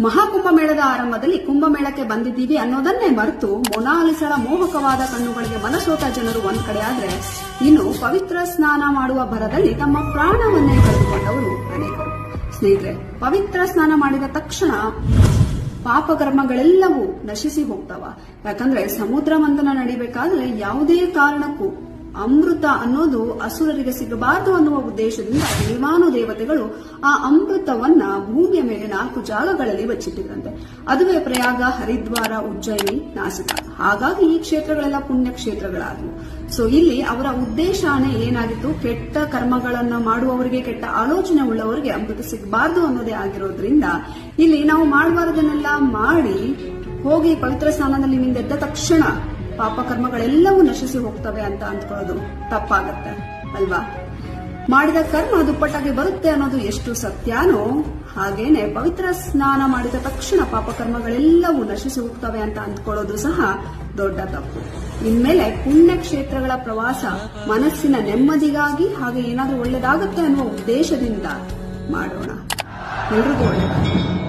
ಮಹಾಕುಂಭಮೇಳದ ಆರಂಭದಲ್ಲಿ ಕುಂಭಮೇಳಕ್ಕೆ ಬಂದಿದ್ದೀವಿ ಅನ್ನೋದನ್ನೇ ಮರೆತು ಮೊನಾಲಿಸಳ ಮೋಹಕವಾದ ಕಣ್ಣುಗಳಿಗೆ ಮನಸೋತ ಜನರು ಒಂದ್ ಕಡೆ ಆದ್ರೆ ಇನ್ನು ಪವಿತ್ರ ಸ್ನಾನ ಮಾಡುವ ಭರದಲ್ಲಿ ತಮ್ಮ ಪ್ರಾಣವನ್ನೇ ಕಳೆದುಕೊಂಡವರು ಅನೇಕರು. ಸ್ನೇಹಿತರೆ, ಪವಿತ್ರ ಸ್ನಾನ ಮಾಡಿದ ತಕ್ಷಣ ಪಾಪಕರ್ಮಗಳೆಲ್ಲವೂ ನಶಿಸಿ ಹೋಗ್ತಾವ. ಯಾಕಂದ್ರೆ ಸಮುದ್ರ ಮಂಥನ ನಡಿಬೇಕಾದ್ರೆ ಯಾವುದೇ ಕಾರಣಕ್ಕೂ ಅಮೃತ ಅನ್ನೋದು ಅಸುರರಿಗೆ ಸಿಗಬಾರದು ಅನ್ನುವ ಉದ್ದೇಶದಿಂದ ದೇವಾನು ದೇವತೆಗಳು ಆ ಅಮೃತವನ್ನ ಭೂಮಿಯ ಮೇಲೆ ನಾಲ್ಕು ಜಾಗಗಳಲ್ಲಿ ಬಚ್ಚಿಟ್ಟಿದ್ರಂತೆ ಅದುವೇ ಪ್ರಯಾಗ, ಹರಿದ್ವಾರ, ಉಜ್ಜಯಿನಿ, ನಾಸಿಕ. ಹಾಗಾಗಿ ಈ ಕ್ಷೇತ್ರಗಳೆಲ್ಲ ಪುಣ್ಯ ಕ್ಷೇತ್ರಗಳಾದವು ಸೊ ಇಲ್ಲಿ ಅವರ ಉದ್ದೇಶನೇ ಏನಾಗಿತ್ತು? ಕೆಟ್ಟ ಕರ್ಮಗಳನ್ನ ಮಾಡುವವರಿಗೆ, ಕೆಟ್ಟ ಆಲೋಚನೆ ಉಳ್ಳವರಿಗೆ ಅಮೃತ ಸಿಗಬಾರದು ಅನ್ನೋದೇ ಆಗಿರೋದ್ರಿಂದ ಇಲ್ಲಿ ನಾವು ಮಾಡಬಾರದನ್ನೆಲ್ಲ ಮಾಡಿ ಹೋಗಿ ಪವಿತ್ರ ಸ್ಥಾನದಲ್ಲಿ ನಿಂದೆದ್ದ ತಕ್ಷಣ ಪಾಪಕರ್ಮಗಳೆಲ್ಲವೂ ನಶಿಸಿ ಹೋಗ್ತವೆ ಅಂತ ಅಂದ್ಕೊಳ್ಳೋದು ತಪ್ಪಾಗತ್ತೆ, ಅಲ್ವಾ? ಮಾಡಿದ ಕರ್ಮ ದುಪ್ಪಟ್ಟಾಗಿ ಬರುತ್ತೆ ಅನ್ನೋದು ಎಷ್ಟು ಸತ್ಯಾನೋ ಹಾಗೇನೆ ಪವಿತ್ರ ಸ್ನಾನ ಮಾಡಿದ ತಕ್ಷಣ ಪಾಪಕರ್ಮಗಳೆಲ್ಲವೂ ನಶಿಸಿ ಹೋಗ್ತವೆ ಅಂತ ಅಂದ್ಕೊಳ್ಳೋದು ಸಹ ದೊಡ್ಡ ತಪ್ಪು. ಇನ್ಮೇಲೆ ಪುಣ್ಯ ಕ್ಷೇತ್ರಗಳ ಪ್ರವಾಸ ಮನಸ್ಸಿನ ನೆಮ್ಮದಿಗಾಗಿ ಹಾಗೆ ಏನಾದರೂ ಒಳ್ಳೇದಾಗುತ್ತೆ ಅನ್ನೋ ಉದ್ದೇಶದಿಂದ ಮಾಡೋಣ. ಎಲ್ರಿಗೂ ಒಳ್ಳೆಯದಾಗಲಿ